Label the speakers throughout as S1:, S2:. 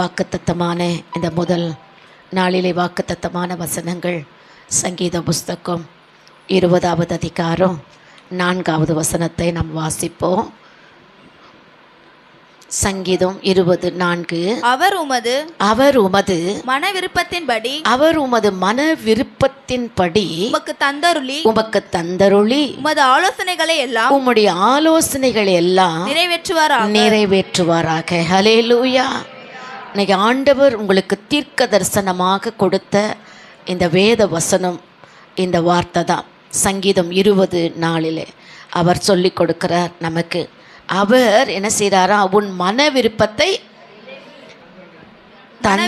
S1: வாக்குத்தத்தமான இந்த முதல் நாளிலே வாக்குத்தத்தமான வசனங்கள் சங்கீத புஸ்தகம் இருபதாவது அதிகாரம் நான்காவது வசனத்தை நாம் வாசிப்போம். சங்கீதம் இருபது நான்கு.
S2: அவர் உமது
S1: அவர் உமது
S2: மன விருப்பத்தின்படி
S1: அவர் உமது மன விருப்பத்தின்படி
S2: உமக்கு தந்தருளி
S1: உமக்கு தந்தருளி
S2: உமது ஆலோசனைகளை எல்லாம்
S1: உம்முடைய ஆலோசனைகள் எல்லாம்
S2: நிறைவேற்றுவாராக.
S1: நிறைவேற்றுவாராக. ஹலேலூயா இன்னைக்கு ஆண்டவர் உங்களுக்கு தீர்க்க தரிசனமாக கொடுத்த இந்த வேத வசனம் இந்த வார்த்தை தான். சங்கீதம் இருபது நாளிலே அவர் சொல்லி கொடுக்கிறார் நமக்கு. அவர் என்ன செய்கிறாரா உன் மன விருப்பத்தை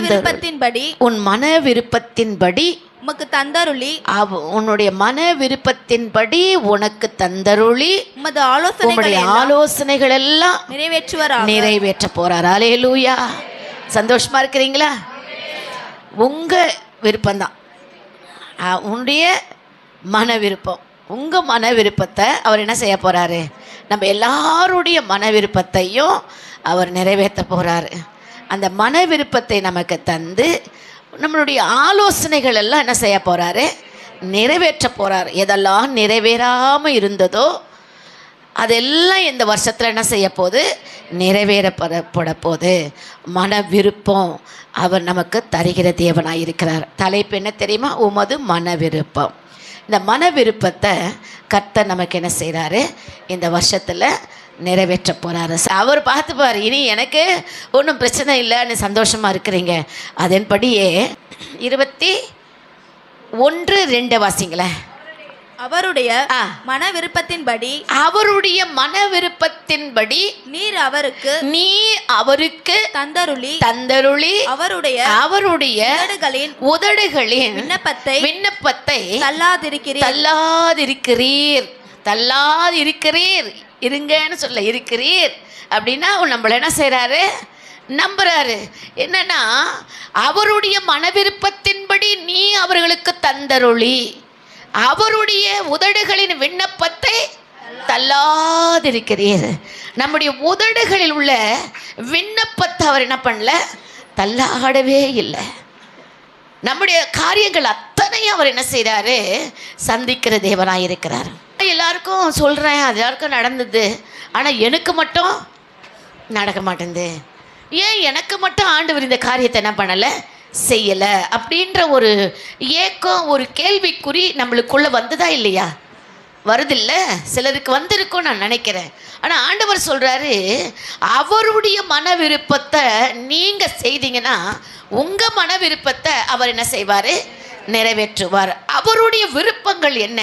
S2: விருப்பத்தின்படி
S1: உன் மன விருப்பத்தின்படி
S2: உமக்கு தந்தருளி.
S1: அவ உன்னுடைய மன விருப்பத்தின்படி உனக்கு தந்தருளி.
S2: உமது எல்லாம்
S1: ஆலோசனைகள் எல்லாம்
S2: நிறைவேற்றுவாராக.
S1: நிறைவேற்ற போறார். அலேலூயா சந்தோஷமா இருக்கிறீங்களா? உங்க விருப்பம்தான். உன்னுடைய மன விருப்பம் உங்க மன விருப்பத்தை அவர் என்ன செய்ய போறாரு? நம்ம எல்லாருடைய மன விருப்பத்தையும் அவர் நிறைவேற்ற போறாரு. அந்த மன விருப்பத்தை நமக்கு தந்து நம்மளுடைய ஆலோசனைகள் எல்லாம் என்ன செய்ய போறாரு? நிறைவேற்ற போறாரு. எதெல்லாம் நிறைவேறாமல் இருந்ததோ அதெல்லாம் இந்த வருஷத்தில் என்ன செய்ய போகுது? நிறைவேறப்பட பட மன விருப்பம் அவர் நமக்கு தருகிற தேவனாக இருக்கிறார். தலைப்பு என்ன தெரியுமா? உமது மன விருப்பம். இந்த மன விருப்பத்தை கர்த்தர் நமக்கு என்ன செய்கிறாரு இந்த வருஷத்தில் நிறைவேற்ற போகிறாரு அவர் பார்த்துப்பார் இனி எனக்கு ஒன்றும் பிரச்சனை இல்லைன்னு சந்தோஷமாக இருக்கிறீங்க. அதன்படியே இருபத்தி ஒன்று ரெண்டு வாசிங்களேன்.
S2: அவருடைய மன விருப்பத்தின்படி
S1: அவருடைய மன விருப்பத்தின்படி
S2: நீர் அவருக்கு
S1: நீ அவருக்கு
S2: தந்தருளி
S1: தந்தருளி
S2: அவருடைய
S1: அவருடைய
S2: உதடுகளின்
S1: உதடுகளின்
S2: விண்ணப்பத்தை
S1: விண்ணப்பத்தை
S2: தள்ளாதிருக்கிறீர்.
S1: தள்ளாதிருக்கிறீர். தள்ளாதிருக்கிறீர். இருங்கன்னு சொல்ல இருக்கிறீர். அப்படின்னா நம்மள என்ன செய்றாரு? நம்புறாரு. என்னன்னா அவருடைய மன விருப்பத்தின்படி நீ அவர்களுக்கு தந்தருளி. அவருடைய உதடுகளின் விண்ணப்பத்தை தள்ளாதிருக்கிறீர். நம்முடைய உதடுகளில் உள்ள விண்ணப்பத்தை அவர் என்ன பண்ணல? தள்ளாடவே இல்லை. நம்முடைய காரியங்கள் அத்தனையும் அவர் என்ன செய்கிறாரு சந்திக்கிற தேவனாக இருக்கிறார். எல்லாருக்கும் சொல்கிறேன் அது எல்லாருக்கும் நடந்தது. ஆனால் எனக்கு மட்டும் நடக்க மாட்டேங்குது. ஏன் எனக்கு மட்டும் ஆண்டவர் இந்த காரியத்தை என்ன பண்ணலை? செய்யலை அப்படின்ற ஒரு ஏக்கம் ஒரு கேள்விக்குறி நம்மளுக்குள்ளே வந்ததா இல்லையா? வருதில்ல. சிலருக்கு வந்திருக்கும் நான் நினைக்கிறேன். ஆனால் ஆண்டவர் சொல்கிறாரு அவருடைய மன விருப்பத்தை நீங்கள் செய்தீங்கன்னா உங்கள் மன விருப்பத்தை அவர் என்ன செய்வார்? நிறைவேற்றுவார். அவருடைய விருப்பங்கள் என்ன?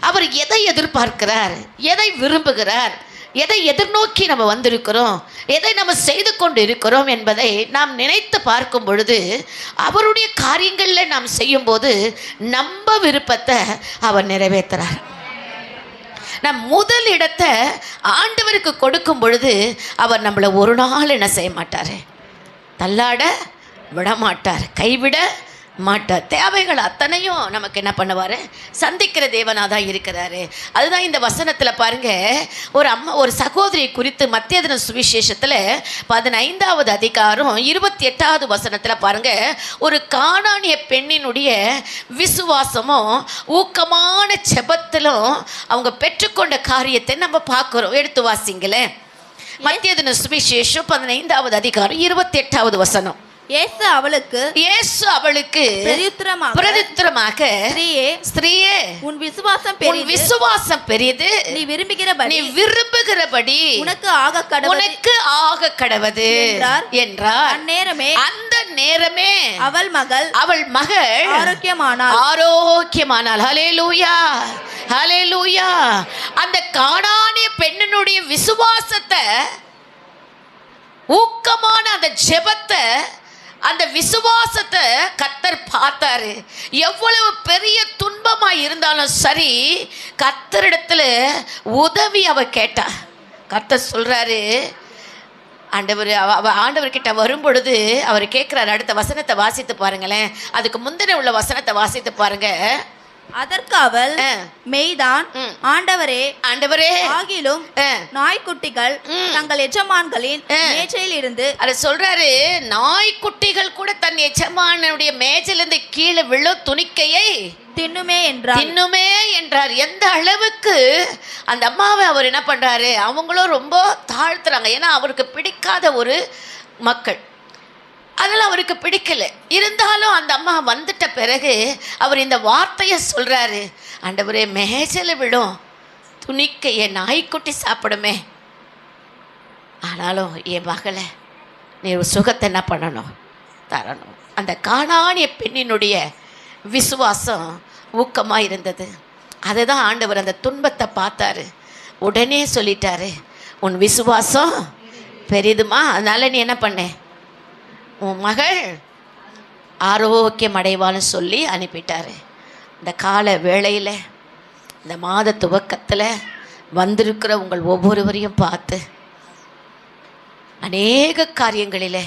S1: அவர் எதை எதிர்பார்க்கிறார்? எதை விரும்புகிறார்? எதை எதிர்நோக்கி நம்ம வந்திருக்கிறோம்? எதை நம்ம செய்து கொண்டு இருக்கிறோம் என்பதை நாம் நினைத்து பார்க்கும் பொழுது அவருடைய காரியங்களில் நாம் செய்யும்போது நம்ம விருப்பத்தை அவர் நிறைவேற்றுறார். நம் முதல் இடத்தை ஆண்டவருக்கு கொடுக்கும் பொழுது அவர் நம்மளை ஒரு நாள் என்ன செய்ய மாட்டார்? தள்ளாட விட மாட்டார். கைவிட மாட்டார் தேவைகள் அத்தனையும் நமக்கு என்ன பண்ணுவார்? சந்திக்கிற தேவனாக தான் இருக்கிறாரு. அதுதான் இந்த வசனத்தில் பாருங்க. ஒரு அம்மா ஒரு சகோதரி குறித்து மத்தியதன சுவிசேஷத்தில் பதினைந்தாவது அதிகாரம் இருபத்தி எட்டாவது வசனத்தில் பாருங்க. ஒரு காணானிய பெண்ணினுடைய விசுவாசமும் ஊக்கமான செபத்திலும் அவங்க பெற்றுக்கொண்ட காரியத்தை நம்ம பார்க்குறோம். எடுத்து வாசிங்களேன். மத்தியதன சுவிசேஷம் பதினைந்தாவது அதிகாரம் இருபத்தி எட்டாவது வசனம்.
S2: இயேசு அவளுக்கு
S1: இயேசு அவளுக்கு
S2: பிரதியுத்தரமாக
S1: பிரதித்திரமாக
S2: ஸ்திரீயே
S1: ஸ்திரீயே
S2: உன் விசுவாசம்
S1: உன்
S2: பெரியது.
S1: விசுவாசம் பெரியது.
S2: நீ விரும்புகிறபடி
S1: நீ விரும்புகிறபடி
S2: உனக்கு ஆக கடவுள்.
S1: உனக்கு ஆக கடவது
S2: என்றார். அந்நேரமே
S1: அந்த நேரமே
S2: அவள் மகள்
S1: அவள் மகள்
S2: ஆரோக்கியமானாள்.
S1: ஆரோக்கியமானாள். ஹலேலூயா ஹலேலூயா அந்த காணானிய பெண்ணினுடைய விசுவாசத்தை ஊக்கமான அந்த ஜெபத்தை அந்த விசுவாசத்தை கத்தர் பார்த்தாரு. எவ்வளவு பெரிய துன்பமாக இருந்தாலும் சரி கத்தரிடத்தில் உதவி அவ கேட்டா கத்தர் சொல்கிறாரு ஆண்டவர் அவ அவ ஆண்டவர்கிட்ட வரும் பொழுது அவர் கேட்குறாரு அடுத்த வசனத்தை வாசித்து பாருங்களேன். அதுக்கு முந்தின உள்ள வசனத்தை வாசித்து பாருங்கள்
S2: அதற்கு அவள். மெய்தான். ஆண்டவரே
S1: ஆண்டவரே
S2: ஆகிலும். நாய்க்குட்டிகள். தங்கள் எஜமான்களின். மேஜையில் இருந்து
S1: அது சொல்றாரு நாய்க்குட்டிகள் கூட தன் எஜமானுடைய மேஜிலிருந்து கீழே விழும் துணிக்கையை
S2: தின்னுமே என்றார்
S1: தின்னுமே என்றார் எந்த அளவுக்கு அந்த அம்மாவை அவர் என்ன பண்றாரு அவங்களும் ரொம்ப தாழ்த்துறாங்க ஏன்னா அவருக்கு பிடிக்காத ஒரு மக்கள் அதெல்லாம் அவருக்கு பிடிக்கல. இருந்தாலும் அந்த அம்மா வந்துட்ட பிறகு அவர் இந்த வார்த்தையை சொல்கிறாரு ஆண்டவரே மேஜல விடும். துணிக்கையை நாய்க்குட்டி சாப்பிடுமே. ஆனாலும் என் மகளை நீ சுகத்தை என்ன பண்ணணும்? தரணும். அந்த காணானிய பெண்ணினுடைய விசுவாசம் ஊக்கமாக இருந்தது. அதுதான் ஆண்டவர் அந்த துன்பத்தை பார்த்தாரு. உடனே சொல்லிட்டாரு உன் விசுவாசம் பெரிதுமா? அதனால நீ என்ன பண்ண? உன் மகள் ஆரோக்கியம் அடைவான்னு சொல்லி அனுப்பிட்டாரு. இந்த கால வேளையில் இந்த மாத துவக்கத்தில் வந்திருக்கிற உங்கள் ஒவ்வொருவரையும் பார்த்து அநேக காரியங்களில்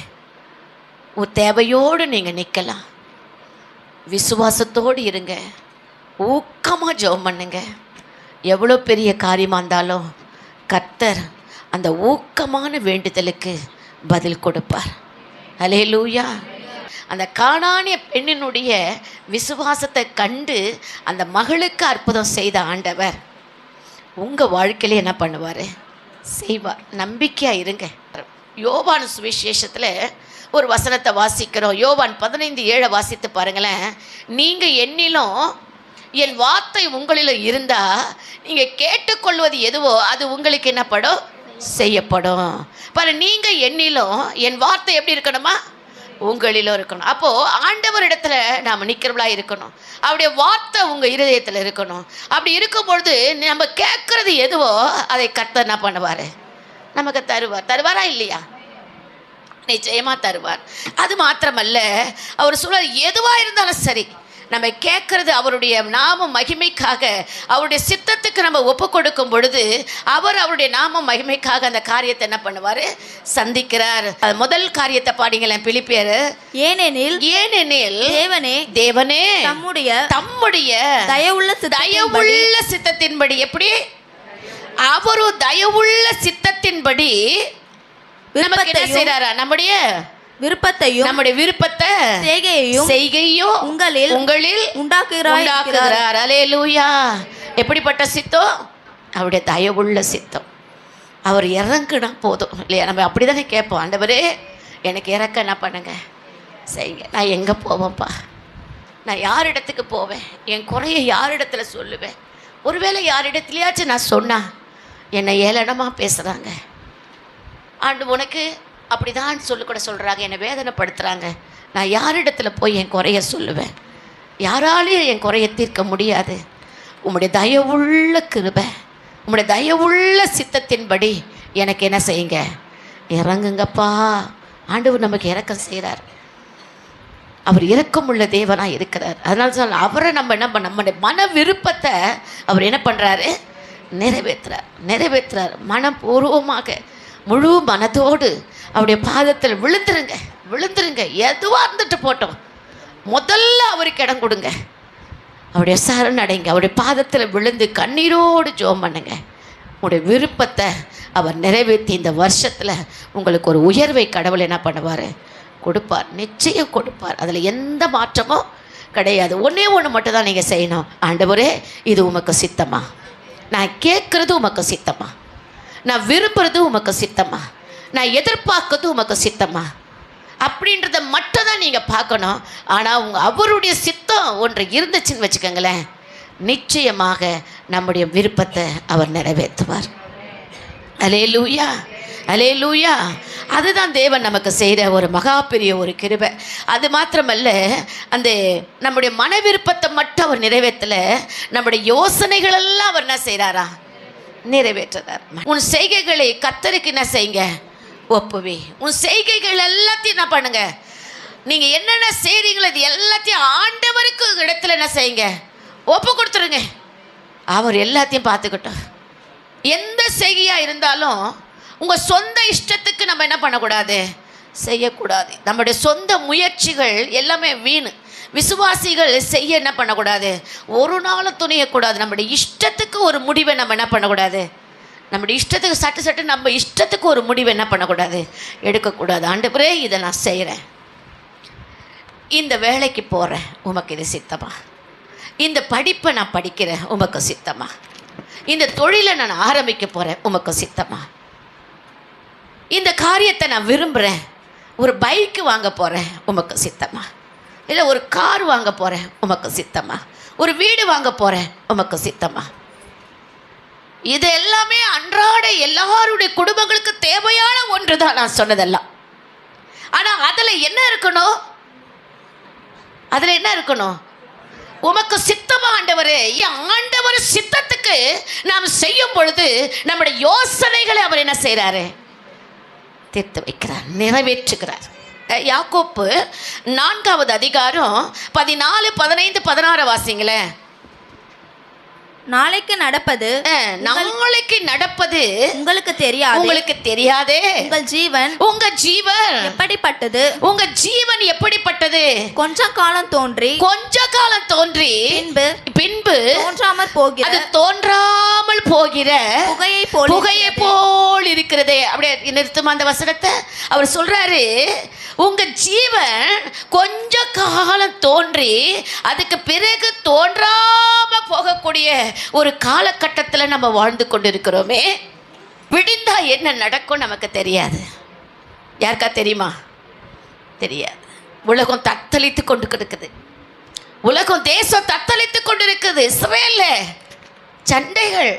S1: உன் தேவையோடு நீங்கள் நிற்கலாம் விசுவாசத்தோடு இருங்க. ஊக்கமாக ஜெபம் பண்ணுங்க. எவ்வளோ பெரிய காரியமாக இருந்தாலும் கர்த்தர் அந்த ஊக்கமான வேண்டுதலுக்கு பதில் கொடுப்பார். அலே லூயா அந்த காணானிய பெண்ணினுடைய விசுவாசத்தை கண்டு அந்த மகளுக்கு அற்புதம் செய்த ஆண்டவர் உங்கள் வாழ்க்கையில என்ன பண்ணுவார்? செய்வார். நம்பிக்கையாக இருங்க. யோவான் சுவிசேஷத்தில் ஒரு வசனத்தை வாசிக்கிறோம். யோவான் பதினைந்து ஏழை வாசித்து பாருங்களேன். நீங்கள் என்னிலும் என் வார்த்தை உங்களிலும் இருந்தால் நீங்கள் கேட்டுக்கொள்வது எதுவோ அது உங்களுக்கு என்னப்படும் செய்யப்படும். பாரு நீங்கள் என்னிலும் என் வார்த்தை எப்படி இருக்கணுமா? உங்களிலும் இருக்கணும். அப்போது ஆண்டவர் இடத்துல நாம் நிற்கிறவளாக இருக்கணும். அவருடைய வார்த்தை உங்கள் இருதயத்தில் இருக்கணும். அப்படி இருக்கும் பொழுது நம்ம கேட்குறது எதுவோ அதை கத்த என்ன பண்ணுவார்? நமக்கு தருவார். தருவாரா இல்லையா? நிச்சயமாக தருவார். அது மாத்திரமல்ல அவர் சூழல் எதுவாக இருந்தாலும் சரி. நம்ம கேட்கறது அவருடைய நாம மகிமைக்காக அவருடைய சித்தத்துக்கு நம்ம ஒப்பு கொடுக்கும் பொழுது அவர் அவருடைய நாம மகிமைக்காக அந்த காரியத்தை என்ன பண்ணுவார்? சந்திக்கிறார். முதல் காரியத்தை பாடிங்களேன் பிலிப்பியர்.
S2: ஏனெனில்
S1: ஏனெனில்
S2: தேவனே
S1: தேவனே
S2: தம்முடைய
S1: தம்முடைய
S2: தயவுள்ள சித்தத்தின்படி
S1: தயவுள்ள சித்தத்தின்படி எப்படி? அவரு தயவுள்ள சித்தத்தின்படி நமக்கு என்ன செய்றாரா? நம்முடைய
S2: விருப்பத்தையும்
S1: நம்முடைய விருப்பத்தை
S2: செய்கையையும்
S1: செய்கையும்
S2: உங்களில்
S1: உங்களில்
S2: உண்டாக்குகிறாய் இருக்கிறார்.
S1: உண்டாக்குகிறார் அலேலூயா எப்படிப்பட்ட சித்தம்? அவருடைய தயவுள்ள சித்தம். அவர் இறங்குனா போதும். இல்லையா? நம்ம அப்படி தானே கேட்போம். ஆண்டவரே எனக்கு இறக்க என்ன பண்ணுங்க? செய்யுங்க. நான் எங்கே போவேன்ப்பா? நான் யார் இடத்துக்கு போவேன்? என் குறைய யார் இடத்துல சொல்லுவேன்? ஒருவேளை யார் இடத்துலையாச்சும் நான் சொன்னா என்னை ஏளனமாக பேசுகிறாங்க ஆண்டு உனக்கு அப்படிதான் சொல்லிக்கூட சொல்கிறாங்க என்னை வேதனைப்படுத்துகிறாங்க நான் யாரிடத்துல போய் என் குறைய சொல்லுவேன்? யாராலையும் என் குறைய தீர்க்க முடியாது. உம்முடைய தயவுள்ள கிருபை உம்முடைய தயவுள்ள சித்தத்தின்படி எனக்கு என்ன செய்யுங்க? இறங்குங்கப்பா. ஆண்டவர் நமக்கு இறக்கம் செய்கிறார் அவர் இறக்கமுள்ள தேவனாக இருக்கிறார். அதனால சொல்ல அவரை நம்ம என்ன பண்ண நம்முடைய மன விருப்பத்தை அவர் என்ன பண்ணுறாரு நிறைவேற்றுறார். நிறைவேற்றுறார். மனப்பூர்வமாக முழு மனதோடு அவருடைய பாதத்தில் விழுந்துருங்க விழுந்துருங்க. எதுவாக இருந்துட்டு போட்டோம். முதல்ல அவருக்கு இடம் கொடுங்க. அவருடைய சரணடைங்க அவருடைய பாதத்தில் விழுந்து கண்ணீரோடு ஜோம் பண்ணுங்க. உங்களுடைய விருப்பத்தை அவர் நிறைவேற்றி இந்த வருஷத்தில் உங்களுக்கு ஒரு உயர்வை கடவுள் என்ன பண்ணுவார்? கொடுப்பார். நிச்சயம் கொடுப்பார். அதில் எந்த மாற்றமும் கிடையாது. ஒன்றே ஒன்று மட்டும் தான் நீங்கள் செய்யணும். ஆண்டவரே இது உமக்கு சித்தமா? நான் கேட்குறது உமக்கு சித்தமா? நான் விரும்புறது உமக்கு சித்தமா? நான் எதிர்பார்க்கறது உமக்கு சித்தமா? அப்படின்றத மட்டும் தான் நீங்கள் பார்க்கணும். ஆனால் உங்கள் அவருடைய சித்தம் ஒன்று இருந்துச்சுன்னு வச்சுக்கோங்களேன். நிச்சயமாக நம்முடைய விருப்பத்தை அவர் நிறைவேற்றுவார். அலே லூயா அலே லூயா அதுதான் தேவன் நமக்கு செய்த ஒரு மகா பெரிய ஒரு கிருபை. அது மாத்திரமல்ல அந்த நம்முடைய மன விருப்பத்தை மட்டும் அவர் நிறைவேற்றலை. நம்முடைய யோசனைகளெல்லாம் அவர் என்ன செய்கிறாரா நிறைவேற்றினார் உன் செய்கைகளை கத்தருக்கு என்ன செய்யுங்க. ஒப்புவி. உன் செய்கைகள் எல்லாத்தையும் என்ன பண்ணுங்க. நீங்கள் என்னென்ன செய்கிறீங்களோ இது எல்லாத்தையும் ஆண்டவருக்கு இடத்துல என்ன செய்யுங்க. ஒப்பு கொடுத்துருங்க. அவர் எல்லாத்தையும் பார்த்துக்கிட்டோம். எந்த செய்கையாக இருந்தாலும் உங்கள் சொந்த இஷ்டத்துக்கு நம்ம என்ன பண்ணக்கூடாது? செய்யக்கூடாது. நம்முடைய சொந்த முயற்சிகள் எல்லாமே வீணு. விசுவாசிகள் செய்ய என்ன பண்ணக்கூடாது? ஒரு நாளும் துணியக்கூடாது. நம்முடைய இஷ்டத்துக்கு ஒரு முடிவை நம்ம என்ன பண்ணக்கூடாது? நம்முடைய இஷ்டத்துக்கு சட்டு சட்டு நம்ம இஷ்டத்துக்கு ஒரு முடிவு என்ன பண்ணக்கூடாது? எடுக்கக்கூடாது. ஆண்டவரே இதை நான் செய்கிறேன் இந்த வேலைக்கு போகிறேன் உமக்கு இது சித்தமா? இந்த படிப்பை நான் படிக்கிறேன். உமக்கு சித்தமா? இந்த தொழிலை நான் ஆரம்பிக்க போகிறேன் உமக்கு சித்தமா? இந்த காரியத்தை நான் விரும்புகிறேன் ஒரு பைக்கு வாங்க போகிறேன் உமக்கு சித்தமா? இல்லை ஒரு கார் வாங்க போகிறேன் உமக்கு சித்தமா? ஒரு வீடு வாங்க போகிறேன் உமக்கு சித்தமா? இது எல்லாமே அன்றாட எல்லாருடைய குடும்பங்களுக்கு தேவையான ஒன்று தான் நான் சொன்னதெல்லாம். ஆனால் அதில் என்ன இருக்கணும்? அதில் என்ன இருக்கணும்? உமக்கு சித்தமா ஆண்டவர்? ஆண்டவர் சித்தத்துக்கு நாம் செய்யும் பொழுது நம்முடைய யோசனைகளை அவர் என்ன செய்கிறாரு தீர்த்து வைக்கிறார் நிறைவேற்றுகிறார். யாக்கோப்பு நான்காவது அதிகாரம் பதினாலு பதினைந்து பதினாறு வாசிங்களேன்
S2: நாளைக்கு நடப்பது
S1: நாளைக்கு நடப்பது
S2: உங்களுக்கு தெரியாது.
S1: உங்களுக்கு தெரியாதே.
S2: உங்கள் ஜீவன்
S1: உங்க ஜீவன்
S2: எப்படிப்பட்டது?
S1: உங்க ஜீவன் எப்படிப்பட்டது?
S2: கொஞ்ச காலம் தோன்றி
S1: கொஞ்ச காலம் தோன்றி
S2: பின்பு
S1: பின்பு
S2: தோன்றாமற் போகிற
S1: அது தோன்றாமல் போகிற
S2: புகையை போல்
S1: புகையை போல் இருக்கிறதே. அப்படியே நிறுத்துமா அந்த வசனத்தை? அவர் சொல்றாரு உங்க ஜீவன் கொஞ்ச காலம் தோன்றி அதுக்கு பிறகு தோன்றாம போகக்கூடிய ஒரு காலகட்டத்தில் நம்ம வாழ்ந்து கொண்டிருக்கிறோமே விடிந்தா என்ன நடக்கும் நமக்கு தெரியாது. யாருக்கா தெரியுமா? தெரியாது. உலகம் தத்தளித்து கொண்டு கிடக்குது உலகம் தேசம் தத்தளித்து கொண்டிருக்குது. இஸ்ரேல்ல சண்டைகள்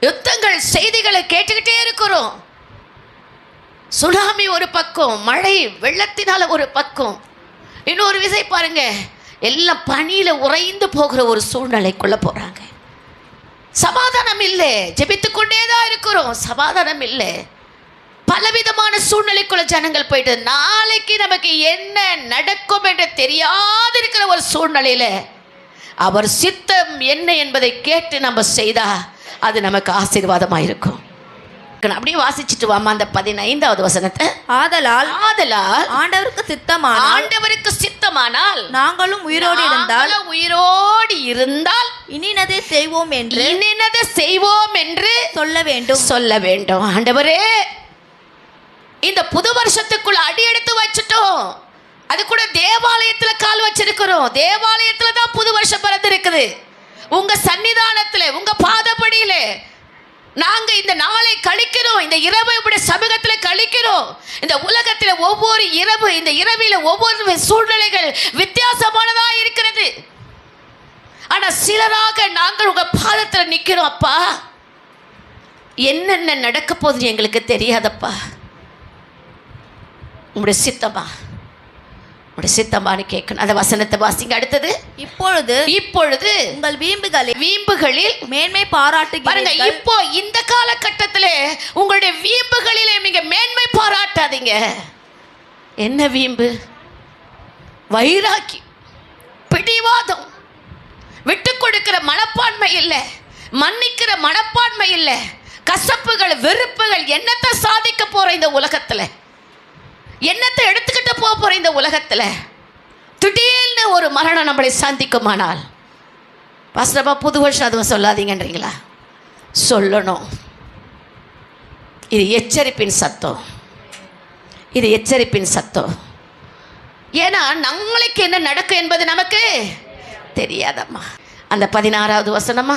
S1: யுத்தங்கள் செய்திகளை கேட்டுக்கிட்டே இருக்கிறோம். சுனாமி ஒரு பக்கம் மழை வெள்ளத்தினால ஒரு பக்கம். இன்னொரு விசை பாருங்க. எல்லாம் பனியில் உறைந்து போகிற ஒரு சூழ்நிலைக்குள்ள போகிறாங்க சமாதானம் இல்லை. ஜெபித்துக்கொண்டே தான் இருக்கிறோம். சமாதானம் இல்லை. பலவிதமான சூழ்நிலைக்குள்ள ஜனங்கள் போயிட்டு நாளைக்கு நமக்கு என்ன நடக்கும் என்று தெரியாது இருக்கிற ஒரு சூழ்நிலையில் அவர் சித்தம் என்ன என்பதை கேட்டு நம்ம செய்தால் அது நமக்கு ஆசீர்வாதமாக இருக்கும் அப்படியே வாசிச்சுட்டு வாமா அந்த பதினைந்தாவது வசனத்தை.
S2: ஆதலால்
S1: ஆதலால்
S2: ஆண்டவருக்கு சித்தமான
S1: ஆண்டவருக்கு சித்தமானால்
S2: நாங்களும் உயிரோடு இருந்தால்
S1: உயிரோடு இருந்தால்
S2: இனினதை செய்வோம் என்று
S1: இன்னதை செய்வோம் என்று
S2: சொல்ல வேண்டும்.
S1: சொல்ல வேண்டும். ஆண்டவரே இந்த புது வருஷத்துக்குள்ள அடி எடுத்து வச்சுட்டோம். அது கூட தேவாலயத்துல கால் வச்சிருக்கிறோம். தேவாலயத்துல தான் புது வருஷம் பிறந்திருக்குது. உங்க சன்னிதானத்துல உங்க பாதப்படியில நாங்க இந்த நாளை கழிக்கிறோம். இந்த இரவை இப்படி சமூகத்தில் கழிக்கிறோம். இந்த உலகத்தில் ஒவ்வொரு இரவு இந்த இரவில ஒவ்வொரு சூழ்நிலைகள் வித்தியாசமானதா இருக்கிறது. ஆனா சிலராக நாங்கள் உங்க பாதத்தில் நிற்கிறோம் அப்பா. என்னென்ன நடக்க போகுதுன்னு எங்களுக்கு தெரியாதப்பா. உங்களுடைய சித்தமா? உங்களுடைய சித்தமான்னு கேட்கணும். அந்த வசனத்தை வாசிங்க. அடுத்தது
S2: இப்பொழுது
S1: இப்பொழுது
S2: உங்கள் வீம்புகளில்
S1: வீம்புகளில்
S2: மேன்மை
S1: பாருங்க
S2: பாராட்டுகிறீர்கள்
S1: இப்போ இந்த காலகட்டத்தில் உங்களுடைய வீம்புகளிலே நீங்க மேன்மை பாராட்டாதீங்க. என்ன வீம்பு? வைராக்கி பிடிவாதம் விட்டு கொடுக்கிற மனப்பான்மை இல்லை மன்னிக்கிற மனப்பான்மை இல்லை கசப்புகள் வெறுப்புகள் என்னத்தை சாதிக்க போற இந்த உலகத்துல? என்னத்தை எடுத்துக்கிட்டு போக போற இந்த உலகத்தில்? திடீர்னு ஒரு மரணம் நம்மளை சந்திக்குமானால்? பாஸ்டப்பா புது வருஷம் அதுவும் சொல்லாதீங்கன்றீங்களா? சொல்லணும். இது எச்சரிப்பின் சத்தம். இது எச்சரிப்பின் சத்தம். ஏன்னா நம்மளுக்கு என்ன நடக்கும் என்பது நமக்கு தெரியாதம்மா. அந்த பதினாறாவது வசனமா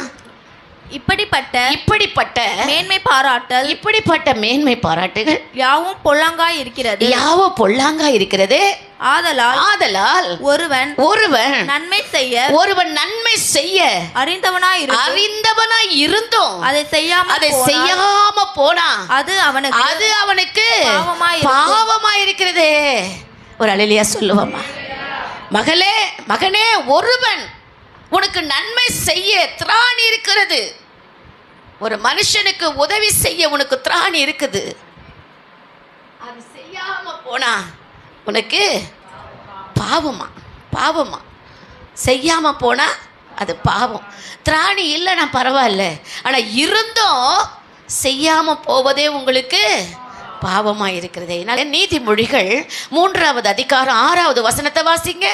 S2: இப்படிப்பட்ட
S1: இப்படிப்பட்ட
S2: மேன்மை பாராட்டல்
S1: இப்படிப்பட்ட மேன்மை பாராட்டுகள்
S2: யாவும் பொல்லாங்காய் இருக்கிறது.
S1: யாவோ பொல்லாங்கா இருக்கிறது.
S2: ஆதலால்
S1: ஆதலால்
S2: ஒருவன்
S1: ஒருவன்
S2: நன்மை செய்ய
S1: ஒருவன் நன்மை செய்ய
S2: அறிந்தவனாய்
S1: அறிந்தவனாய் இருந்தும்
S2: அதை செய்யாமல்
S1: அதை செய்யாம போனா
S2: அது அவனுக்கு
S1: அது அவனுக்கு.
S2: பாவமாய்
S1: இருக்கிறதே. ஒரு அழிலியா சொல்லுவாமா மகளே மகனே ஒருவன் உனக்கு நன்மை செய்ய திராணி இருக்கிறது. ஒரு மனுஷனுக்கு உதவி செய்ய உனக்கு திராணி இருக்குது. அது செய்யாம போனா உனக்கு பாவமா பாவமா. செய்யாம போனா அது பாவம். திராணி இல்லைனா பரவாயில்ல. ஆனா இருந்தும் செய்யாம போவதே உங்களுக்கு பாவமா இருக்கிறதே. அதனால நீதிமொழிகள் மூன்றாவது அதிகாரம் ஆறாவது வசனத்தை வாசிங்க.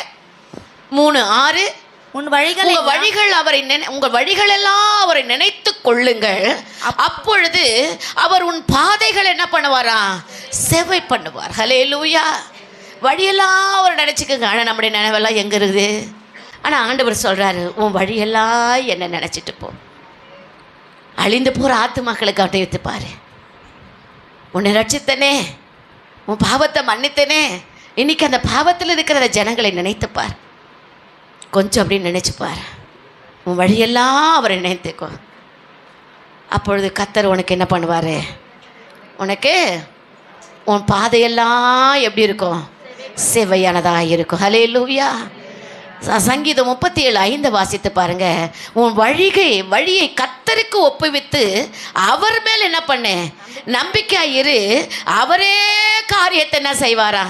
S1: மூணு ஆறு.
S2: உன் வழிகளை
S1: உங்க வழிகள் அவரை நினை உங்க வழிகள் எல்லாம் அவரை நினைத்து கொள்ளுங்கள். அப்பொழுது அவர் உன் பாதைகள் என்ன பண்ணுவாரா? செவை பண்ணுவார். ஹலே லூயா வழியெல்லாம் அவர் நினச்சிக்கோங்க. ஆனால் நம்முடைய நினைவெல்லாம் எங்கே இருக்குது? ஆனால் ஆண்டவர் சொல்கிறாரு உன் வழியெல்லாம் என்ன நினச்சிட்டு போ. அழிந்து போகிற ஆத்துமாக்களுக்கு அவட்டை வைத்து பாரு. உன்னை ரட்சித்தனே. உன் பாவத்தை மன்னித்தனே. இன்னைக்கு அந்த பாவத்தில் இருக்கிற ஜனங்களை நினைத்துப்பார் கொஞ்சம் அப்படின்னு நினச்சிப்பார் உன் வழியெல்லாம் அவரை நினைத்துக்கோ. அப்பொழுது கத்தர் உனக்கு என்ன பண்ணுவார்? உனக்கு உன் பாதையெல்லாம் எப்படி இருக்கும்? செவையானதாக இருக்கும். ஹலே லூவியா சங்கீதம் முப்பத்தி ஏழு ஐந்து வாசித்து பாருங்க. உன் வழிகை வழியை கத்தருக்கு ஒப்புவித்து அவர் மேல் என்ன பண்ணு? நம்பிக்கை இரு. அவரே காரியத்தை என்ன செய்வாரா?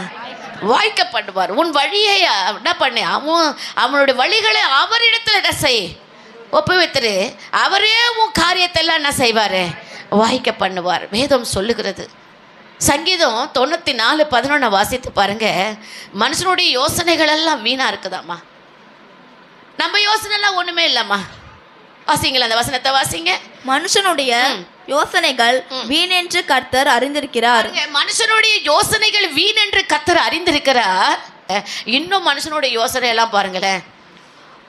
S1: வாய்க்க பண்ணுவார் உன் வழியை என்ன பண்ணு? அவன் அவனுடைய வழிகளை அவரிடத்துல என்ன செய்? ஒப்புவித்துரு. அவரே உன் காரியத்தை எல்லாம் என்ன செய்வார்? வாய்க்க பண்ணுவார் வேதம் சொல்லுகிறது. சங்கீதம் தொண்ணூற்றி நாலு பதினொன்றை வாசித்து பாருங்க. மனுஷனுடைய யோசனைகள் எல்லாம் வீணாக இருக்குதாம்மா? நம்ம யோசனை எல்லாம் ஒன்றுமே இல்லைம்மா. வாசிங்களா அந்த வசனத்தை வாசிங்க.
S2: மனுஷனுடைய யோசனைகள் வீணென்று கர்த்தர் அறிந்திருக்கிறார்.
S1: மனுஷனுடைய யோசனைகள் வீண் என்று கத்தர் அறிந்திருக்கிறார் இன்னும் மனுஷனுடைய யோசனை எல்லாம் பாருங்களேன்.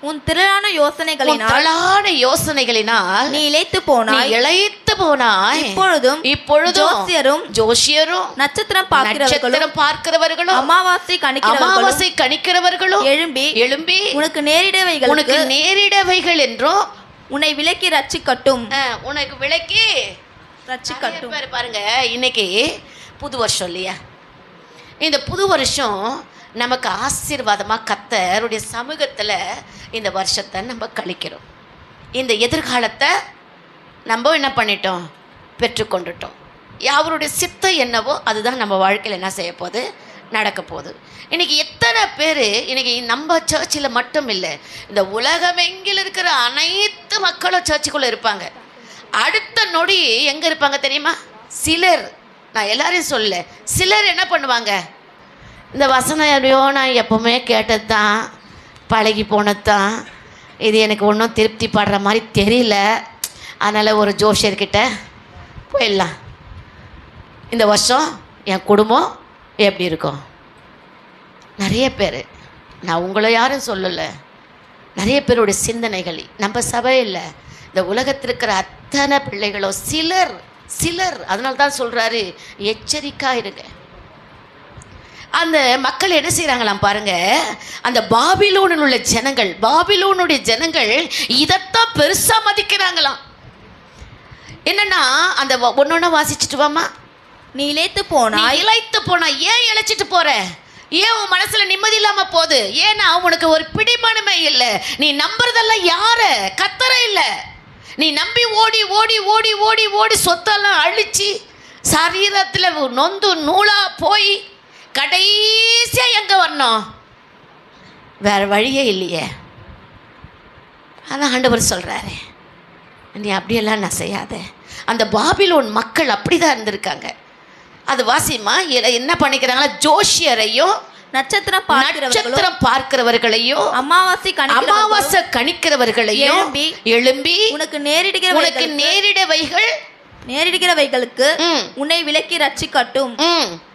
S2: உன் திரளான யோசனைகளினால்
S1: தளான யோசனைகளினால்
S2: நீ இழைத்து போனாய்
S1: இழைத்து போனாய்
S2: இப்பொழுதும்
S1: இப்பொழுதும்
S2: ஜோசியரும்
S1: ஜோசியரும்
S2: நட்சத்திரம் பார்க்கிறவர்களும்
S1: பார்க்கிறவர்களும்
S2: அமாவாசை கணிக்கிறவர்களும்
S1: அமாவாசை கணிக்கிறவர்களும்
S2: எழும்பி
S1: எழும்பி
S2: உனக்கு நேரிடவைகளுக்கு
S1: உனக்கு நேரிடவைகள் என்றும்
S2: உன்னை விலக்கி ரட்சிக்கட்டும்.
S1: உனக்கு விளக்கி
S2: ரட்சிக்கட்டும்.
S1: பாரு பாருங்க இன்னைக்கு புது வருஷம் இல்லையா? இந்த புது வருஷம் நமக்கு ஆசீர்வாதமாக கத்தருடைய சமூகத்தில் இந்த வருஷத்தை நம்ம கழிக்கிறோம். இந்த எதிர்காலத்தை நம்ம என்ன பண்ணிட்டோம்? பெற்றுக்கொண்டுட்டோம். அவருடைய சித்தம் என்னவோ அதுதான் நம்ம வாழ்க்கையில் என்ன செய்ய போகுது நடக்க போகுது இன்றைக்கி எத்தனை பேர் இன்றைக்கி நம்ம சர்ச்சில் மட்டும் இல்லை இந்த உலகமெங்கில் இருக்கிற அனைத்து மக்களும் சர்ச்சுக்குள்ளே இருப்பாங்க. அடுத்த நொடி எங்கே இருப்பாங்க தெரியுமா? சிலர். நான் எல்லாரையும் சொல்ல சிலர் என்ன பண்ணுவாங்க? இந்த வசனம் எப்படியோ நான் எப்போவுமே கேட்டது தான் பழகி போனது தான் இது எனக்கு ஒன்றும் திருப்தி படுற மாதிரி தெரியல. அதனால் ஒரு ஜோஷியர்கிட்ட போயிடலாம். இந்த வருஷம் என் குடும்பம் எப்படி இருக்கும்? நிறைய பேர் நான் உங்களை யாரும் சொல்லலை. நிறைய பேருடைய சிந்தனைகள் நம்ம சபையில் இந்த உலகத்தில் இருக்கிற அத்தனை பிள்ளைகளோ சிலர் சிலர் அதனால தான் சொல்கிறாரு எச்சரிக்கா இருங்க. அந்த மக்கள் என்ன செய்கிறாங்களாம் பாருங்க அந்த பாபிலோனில் உள்ள ஜனங்கள் பாபிலோனுடைய ஜனங்கள் இதைத்தான் பெருசாக மதிக்கிறாங்களாம். என்னன்னா அந்த ஒன்னொன்னா வாசிச்சுட்டு வாமா
S2: நீ இழைத்து
S1: போனா
S2: போனாய்
S1: இழைத்து போனா ஏன் இழைச்சிட்டு போற? ஏன் உன் மனசுல நிம்மதி இல்லாம போகுது? ஏன்னா உனக்கு ஒரு பிடிமானமே இல்லை. நீ நம்புறதெல்லாம் யார? கத்தர இல்ல. நீ நம்பி ஓடி ஓடி ஓடி ஓடி ஓடி சொத்தெல்லாம் அழிச்சு சரீரத்தில் நொந்து நூலா போய் கடைசியா எங்க வரணும்? வேற வழியே இல்லையே. அதான் ஆண்டவர் சொல்றாரு. நீ அப்படியெல்லாம் நான் செய்யாத அந்த பாபிலோன் மக்கள் அப்படிதான் இருந்திருக்காங்க. அது வாசிமா என்ன பண்ணிக்கிறாங்களா? ஜோஷியரையும்
S2: நட்சத்திரம்
S1: நட்சத்திரம் பார்க்கிறவர்களையும்
S2: அமாவாசை
S1: அமாவாசை கணிக்கிறவர்களையும்
S2: எழும்பி,
S1: எழும்பி
S2: உனக்கு நேரிடுகிற
S1: உனக்கு நேரிடவைகள்
S2: நேரிடுகிறவைகளுக்கு உன்னை விலக்கி ரட்சிக்கட்டும்.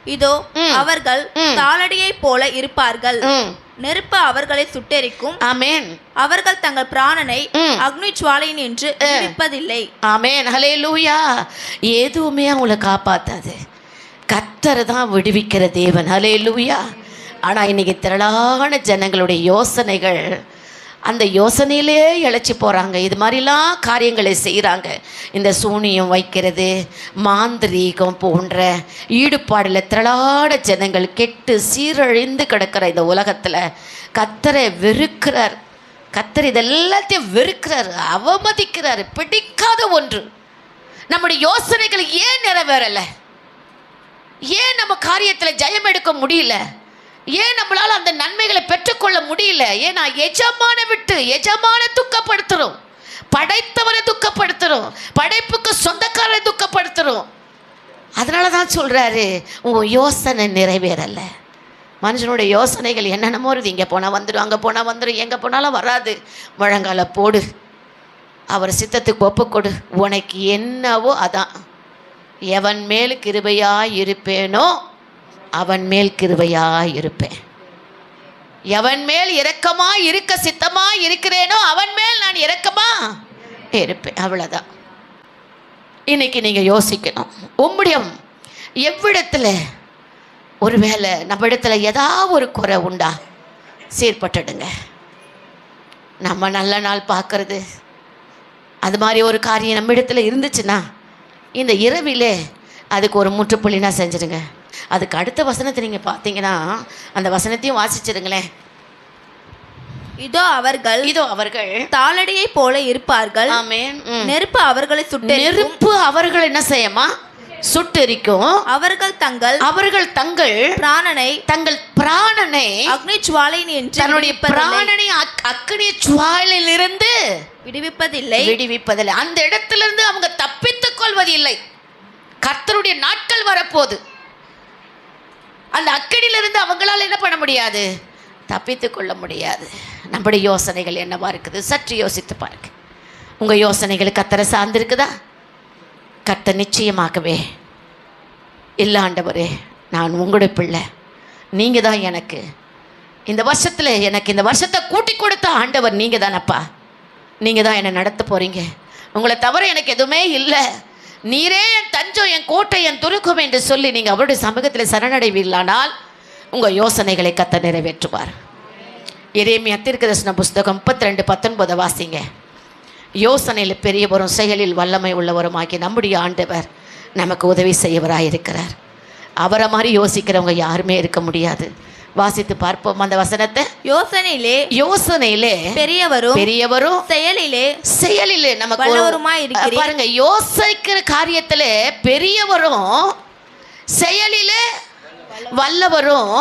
S2: இதோ. அவர்கள்
S1: ம்.
S2: தாளடியைப் போல இருப்பார்கள். நெருப்பு அவர்களை சுட்டெரிக்கும்.
S1: ஆமென்.
S2: அவர்கள் தங்கள் பிராணனை. அக்னி ஜுவாலை நின்று விடுப்பதில்லை
S1: ஆமென். ஹலே லூயா எதுவுமே அவங்கள காப்பாத்தாது. கத்தரை தான் விடுவிக்கிற தேவன். ஹலே லூயா ஆனால் இன்னைக்கு திரளான ஜனங்களுடைய யோசனைகள் அந்த யோசனையிலே இழைச்சி போகிறாங்க இது மாதிரிலாம் காரியங்களை செய்கிறாங்க இந்த சூனியம் வைக்கிறது மாந்திரீகம் போன்ற ஈடுபாடில் திரளான ஜனங்கள் கெட்டு சீரழிந்து கிடக்கிற இந்த உலகத்தில் கத்தரை வெறுக்கிறார். கத்தர் இதெல்லாத்தையும் வெறுக்கிறார் அவமதிக்கிறார் பிடிக்காத ஒன்று. நம்முடைய யோசனைகள் ஏன் நிறைவேறலை? ஏன் நம்ம காரியத்தில் ஜெயம் எடுக்க முடியல? ஏன் நம்மளால் அந்த நன்மைகளை பெற்றுக்கொள்ள முடியல? ஏன்னா எஜமான விட்டு எஜமான துக்கப்படுத்துறோம். படைத்தவரை துக்கப்படுத்துறோம். படைப்புக்கு சொந்தக்காரரை துக்கப்படுத்துறோம். அதனால தான் சொல்கிறாரு உன் யோசனை நிறைவேறலை. மனுஷனுடைய யோசனைகள் என்னென்னமோ இருக்குது. இங்கே போனால் வந்துடும் அங்கே போனால் வந்துடும் எங்கே போனாலும் வராது. முழங்கால போடு. அவர் சித்தத்துக்கு ஒப்புக்கொடு உனக்கு என்னவோ அதான். எவன் மேல் கிருபையாய் இருப்பேனோ அவன் மேல் கிருபையாய் இருப்பேன் எவன் மேல் இரக்கமா இருக்க சித்தமா இருக்கிறேனோ அவன் மேல் நான் இரக்கமா இருப்பேன். அவ்வளோதான் இன்னைக்கு நீங்கள் யோசிக்கணும். உம்முடைய எவ்விடத்தில் ஒருவேளை நம்ம இடத்துல ஏதாவது ஒரு குறை உண்டா? சீர்பட்டுடுங்க. நம்ம நல்ல நாள் பார்க்கறது. அது மாதிரி ஒரு காரியம் நம்ம இடத்துல இருந்துச்சுன்னா இந்த இரவிலே அதுக்கு ஒரு முற்றுப்புள்ளினா செஞ்சுடுங்க. அதுக்கு அடுத்த வசனத்தை நீங்கள் பார்த்தீங்கன்னா அந்த வசனத்தையும் வாசிச்சிடுங்களேன்.
S2: இதோ அவர்கள்
S1: இதோ அவர்கள்
S2: தாளடியை போல இருப்பார்கள்.
S1: ஆமென். ம்.
S2: நெருப்பு அவர்களை சுட்டெரிக்கும்.
S1: நெருப்பு அவர்கள் என்ன செய்யமா? சுட்டெரிக்கும்.
S2: அவர்கள் தங்கள்
S1: அவர்கள் தங்கள்
S2: பிராணனை
S1: தங்கள் பிராணனை
S2: அக்னி ஜுவாலை என்று
S1: தன்னுடைய. பிராணனை அக்- அக்கினி சுவாலிலிருந்து
S2: விடுவிப்பதில்லை.
S1: விடுவிப்பதில்லை. அந்த இடத்திலிருந்து அவங்க தப்பித்துக் கொள்வதில்லை கர்த்தருடைய நாட்கள் வரப்போகுது. அந்த அக்கடியிலிருந்து அவங்களால என்ன பண்ண முடியாது? தப்பித்து கொள்ள முடியாது. நம்முடைய யோசனைகள் என்னவா இருக்குது? சற்று யோசித்து பாருங்க. உங்க யோசனைகள் கத்தரை சார்ந்திருக்குதா? கர்த்தர் நிச்சயமாகவே. இல்லை ஆண்டவரே நான் உங்களுடைய பிள்ளை. நீங்கள் தான் எனக்கு. இந்த வருஷத்தில் எனக்கு இந்த வருஷத்தை கூட்டி கொடுத்த ஆண்டவர் நீங்கள் தானப்பா. நீங்கள் தான் என்னை நடத்த போகிறீங்க உங்களை தவிர எனக்கு எதுவுமே இல்லை. நீரே என் தஞ்சம் என் கோட்டை என் துருக்கம் என்று சொல்லி நீங்கள் அவருடைய சமூகத்தில் சரணடைவீர்களானால் உங்கள் யோசனைகளை கத்த நிறைவேற்றுவார். எரேமியா தீர்க்கதரிசன புஸ்தகம் முப்பத்தி ரெண்டு பத்தொன்பதை வாசிங்க. யோசனையில் பெரியவரும் செயலில் வல்லமை உள்ளவரும் ஆகி நம்முடைய ஆண்டவர் நமக்கு உதவி செய்யவராக இருக்கிறார் அவரை மாதிரி யோசிக்கிறவங்க யாருமே இருக்க முடியாது. வாசித்து பார்ப்போம் அந்த வசனத்தை
S2: யோசனையிலே
S1: யோசனையிலே
S2: பெரியவரும்
S1: பெரியவரும்
S2: செயலிலே
S1: செயலிலே நமக்கு ஒரு-
S2: வல்லவருமாய் இருக்கிறீர்.
S1: பாருங்க யோசிக்கிற காரியத்துல பெரியவரும் செயலிலே வல்லவரும்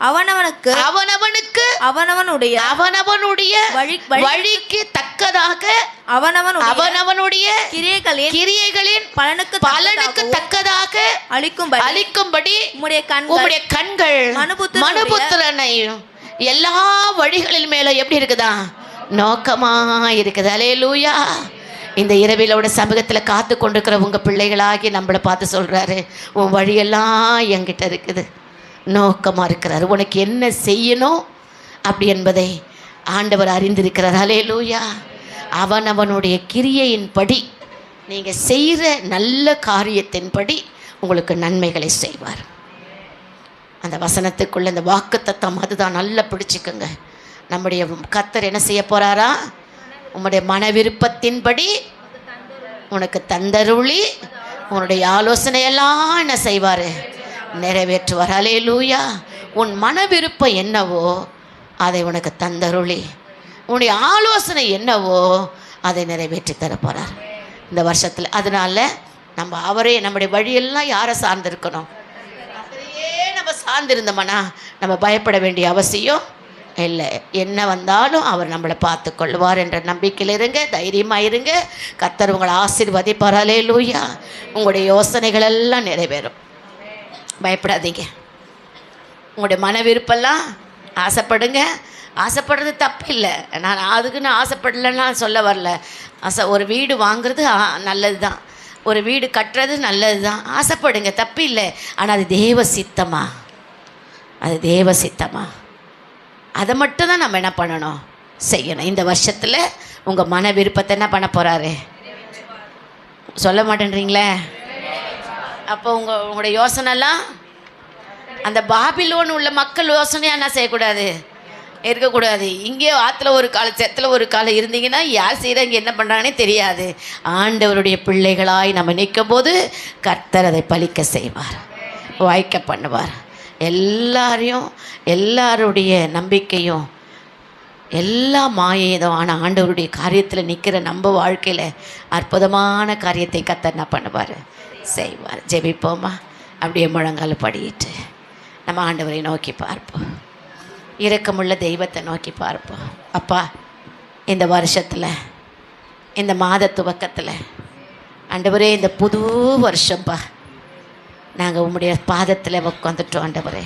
S2: அவனவனுக்கு
S1: அவனவனுக்கு
S2: அவனவனுடைய
S1: அவனவனுடைய
S2: வழி- வழி-
S1: வழிக்கு தக்கதாக
S2: அவனவனுடைய
S1: அவனவனுடைய
S2: கிரியைகளின்
S1: கிரியைகளின்
S2: பலனுக்கு
S1: பலனுக்கு தக்கதாக
S2: அளிக்கும்படி
S1: அளிக்கும்படி
S2: உம்முடைய கண்கள்
S1: உம்முடைய கண்கள்
S2: மனுபுத்திரனுடைய-
S1: மனுபுத்திரனை எல்லா வழிகளின் மேல எப்படி இருக்குதா? நோக்கமா இருக்குது. அலேலூயா இந்த இரவிலோட சமூகத்தில் காத்து கொண்டிருக்கிற உங்க பிள்ளைகளாகி நம்மளை பார்த்து சொல்றாரு உன் வழியெல்லாம் என்கிட்ட இருக்குது. நோக்கமாக இருக்கிறார். உனக்கு என்ன செய்யணும் அப்படி என்பதை ஆண்டவர் அறிந்திருக்கிறார். அலேலூயா அவன் அவனுடைய கிரியையின்படி நீங்கள் செய்கிற நல்ல காரியத்தின்படி உங்களுக்கு நன்மைகளை செய்வார். அந்த வசனத்துக்குள்ள இந்த வாக்கு தத்தம் அதுதான். நல்லா பிடிச்சிக்கோங்க. நம்முடைய கத்தர் என்ன செய்ய போகிறாரா உங்களுடைய மன விருப்பத்தின்படி உனக்கு தந்தருளி உன்னுடைய ஆலோசனையெல்லாம் என்ன செய்வார்? நிறைவேற்றுவார். அலே லூயா உன் மன விருப்பம் என்னவோ அதை உனக்கு தந்தருளி. உன்னுடைய ஆலோசனை என்னவோ அதை நிறைவேற்றி தரப்போகிறார் இந்த வருஷத்தில் அதனால நம்ம அவரே நம்முடைய வழியெல்லாம் யாரை சார்ந்திருக்கணும்? கர்த்தரையே நம்ம சார்ந்திருந்தோம்னா நம்ம பயப்பட வேண்டிய அவசியம் இல்லை. என்ன வந்தாலும் அவர் நம்மளை பார்த்து கொள்வார் என்ற நம்பிக்கையில் இருங்க தைரியமாக இருங்க. கத்தர் உங்களை ஆசீர்வதிப்பாராலே லூயா உங்களுடைய யோசனைகள் எல்லாம் நிறைவேறும். பயப்படாதீங்க. உங்களுடைய மன விருப்பெல்லாம் ஆசைப்படுங்க. ஆசைப்படுறது தப்பு இல்லை நான் அதுக்குன்னு ஆசைப்படலைன்னா சொல்ல வரல. ஆசை ஒரு வீடு வாங்குறது நல்லது தான் ஒரு வீடு கட்டுறது நல்லது தான் ஆசைப்படுங்க தப்பு இல்லை ஆனால் அது தேவ சித்தமா? அது தேவ சித்தமா? அதை மட்டும் தான் நம்ம என்ன பண்ணணும்? செய்யணும். இந்த வருஷத்தில் உங்கள் மன விருப்பத்தை என்ன பண்ண போகிறாரு சொல்ல மாட்டேன்றீங்களே? அப்போ உங்கள் உங்களுடைய யோசனைலாம் அந்த பாபிலோன் உள்ள மக்கள் யோசனையாக என்ன செய்யக்கூடாது? இருக்கக்கூடாது. இங்கே ஆற்றுல ஒரு கால செத்தில் ஒரு காலம் இருந்தீங்கன்னா யார் செய்கிறாங்க என்ன பண்ணுறாங்கன்னே தெரியாது. ஆண்டவருடைய பிள்ளைகளாய் நம்ம நிற்கும் போது கர்த்தர் அதை பழிக்க செய்வார். வாய்க்க பண்ணுவார். எல்லாரையும் எல்லாருடைய நம்பிக்கையும் எல்லா மாயேதமான ஆண்டவருடைய காரியத்தில் நிற்கிற நம்ம வாழ்க்கையில் அற்புதமான காரியத்தை கத்தர் என்ன பண்ணுவார்? செய்வார். ஜெபிப்போமா? அப்படியே முழங்கால் படிட்டு நம்ம ஆண்டவரை நோக்கி பார்ப்போம். இரக்கமுள்ள தெய்வத்தை நோக்கி பார்ப்போம். அப்பா இந்த வருஷத்தில் இந்த மாத துவக்கத்தில் ஆண்டவரே இந்த புது வருஷம்ப்பா நாங்கள் உம்முடைய பாதத்தில் உட்காந்துட்டோம் ஆண்டவரே.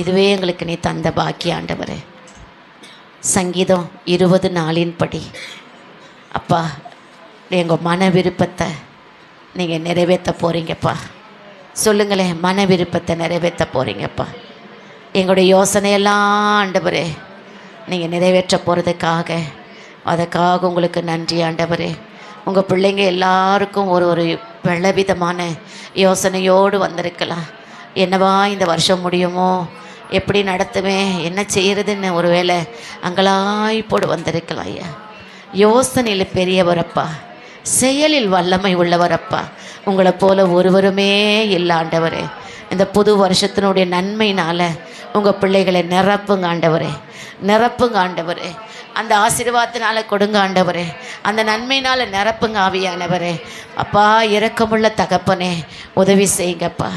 S1: இதுவே எங்களுக்கு நீ தந்த பாக்கிய ஆண்டவரே. சங்கீதம் இருபது நாளின் படி அப்பா எங்கள் மன விருப்பத்தை நீங்கள் நிறைவேற்ற போகிறீங்கப்பா சொல்லுங்களேன் மன விருப்பத்தை நிறைவேற்ற போகிறீங்கப்பா எங்களுடைய யோசனையெல்லாம் ஆண்டவரே நீங்கள் நிறைவேற்ற போகிறதுக்காக அதுக்காக உங்களுக்கு நன்றி ஆண்டவரே. உங்கள் பிள்ளைங்க எல்லாருக்கும் ஒரு ஒரு பலவிதமான யோசனையோடு வந்திருக்கலாம். என்னவா இந்த வருஷம் முடியுமோ எப்படி நடத்துவேன் என்ன செய்யறதுன்னு ஒருவேளை அங்கலாய்ப்போடு வந்திருக்கலாம் ஐயா. யோசனையில் பெரியவரப்பா. செயலில் வல்லமை உள்ளவரப்பா உங்களை போல ஒருவருமே இல்லை ஆண்டவரே. இந்த புது வருஷத்தினுடைய நன்மையினால் உங்கள் பிள்ளைகளை நிரப்புங்க ஆண்டவரே. நிரப்புங்க ஆண்டவரே. அந்த ஆசீர்வாதத்தினால கொடுங்க ஆண்டவரே. அந்த நன்மையினால் நிரப்புங்க ஆவியானவரே. அப்பா இரக்கமுள்ள தகப்பனே உதவி செய்யுங்கப்பா.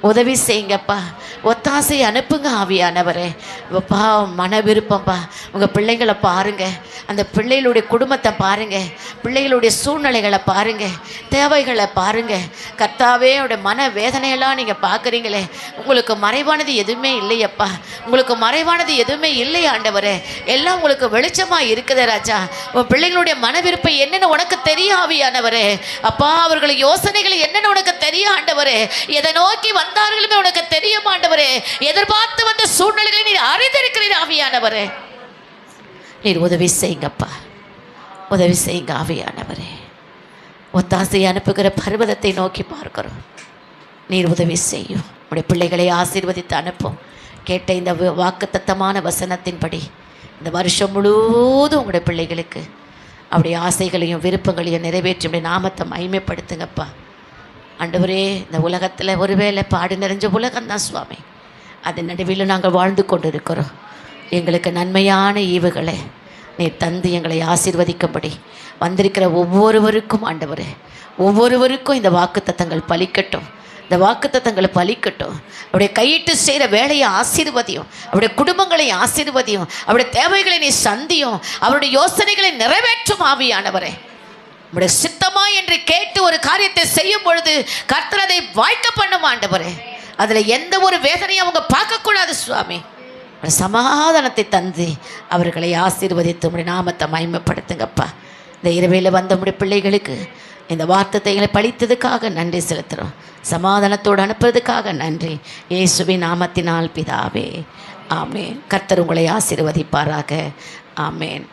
S1: உதவி செய்யுங்கப்பா. ஒத்தாசை அனுப்புங்க ஆவியானவரே. அப்பா மன விருப்பம்ப்பா உங்கள் பிள்ளைகளை பாருங்கள் அந்த பிள்ளைகளுடைய குடும்பத்தை பாருங்கள் பிள்ளைகளுடைய சூழ்நிலைகளை பாருங்கள் தேவைகளை பாருங்கள் கர்த்தாவே உடைய மன வேதனையெல்லாம் நீங்கள் பார்க்குறீங்களே. உங்களுக்கு மறைவானது எதுவுமே இல்லையப்பா. உங்களுக்கு மறைவானது எதுவுமே இல்லை ஆண்டவரே. எல்லாம் உங்களுக்கு வெளிச்சமாக இருக்குது ராஜா. உன் பிள்ளைகளுடைய மன விருப்பம் உனக்கு தெரியும் ஆவியானவரே. அப்பா அவர்கள் யோசனைகள் என்னென்னு உனக்கு தெரிய ஆண்டவரே. எதை நோக்கி வந்தார்களுமே உனக்கு தெரியும் ஆண்டவரே. எதிர்பார்த்து வந்த சூழ்நிலைகளை நீர் அறிந்திருக்கிறீர் ஆவியானவரே. நீர் உதவி செய்யுங்கப்பா. உதவி செய்யுங்க ஆவியானவரே. ஒத்தாசை அனுப்புகிற பர்வதத்தை நோக்கி பார்க்கிறோம். நீர் உதவி செய்யும். உடைய பிள்ளைகளை ஆசீர்வதித்து அனுப்பும். கேட்ட இந்த வாக்குத்தத்தமான வசனத்தின்படி இந்த வருஷம் முழுவதும் உங்களுடைய பிள்ளைகளுக்கு அவருடைய ஆசைகளையும் விருப்பங்களையும் நிறைவேற்றி உடைய நாமத்தை மகிமைப்படுத்துங்கப்பா. ஆண்டவரே இந்த உலகத்தில் ஒருவேளை பாடு நிறைஞ்ச உலகம்தான் சுவாமி. அதன் நடுவில் நாங்கள் வாழ்ந்து கொண்டு இருக்கிறோம் எங்களுக்கு நன்மையான ஈவுகளை நீர் தந்து எங்களை ஆசீர்வதிக்கும்படி வந்திருக்கிற ஒவ்வொருவருக்கும் ஆண்டவர் ஒவ்வொருவருக்கும் இந்த வாக்குத்தத்தங்கள் பலிக்கட்டும். இந்த வாக்குத்தத்தங்களை பலிக்கட்டும். அவருடைய கையிட்டு செய்கிற வேலையை ஆசீர்வதியும். அவருடைய குடும்பங்களை ஆசீர்வதியும். அவருடைய தேவைகளை நீ சந்தியும். அவருடைய யோசனைகளை நிறைவேற்றும் ஆவியானவரே. உடைய சித்தமா என்று கேட்டு ஒரு காரியத்தை செய்யும் பொழுது கர்த்தரதை வாய்க்க பண்ணும் ஆண்டவரே. அதில் எந்த ஒரு வேதனையும் அவங்க பார்க்கக்கூடாது சுவாமி. சமாதானத்தை தந்து அவர்களை ஆசீர்வதித்து உடைய நாமத்தை மயமப்படுத்துங்கப்பா இந்த இரவையில் வந்த உடைய பிள்ளைகளுக்கு இந்த வார்த்தைகளை பழித்ததுக்காக நன்றி செலுத்துகிறோம். சமாதானத்தோடு அனுப்புறதுக்காக நன்றி. இயேசுவின் நாமத்தினால் பிதாவே. ஆமேன். கர்த்தர் உங்களை ஆசீர்வதிப்பாராக. ஆமேன்.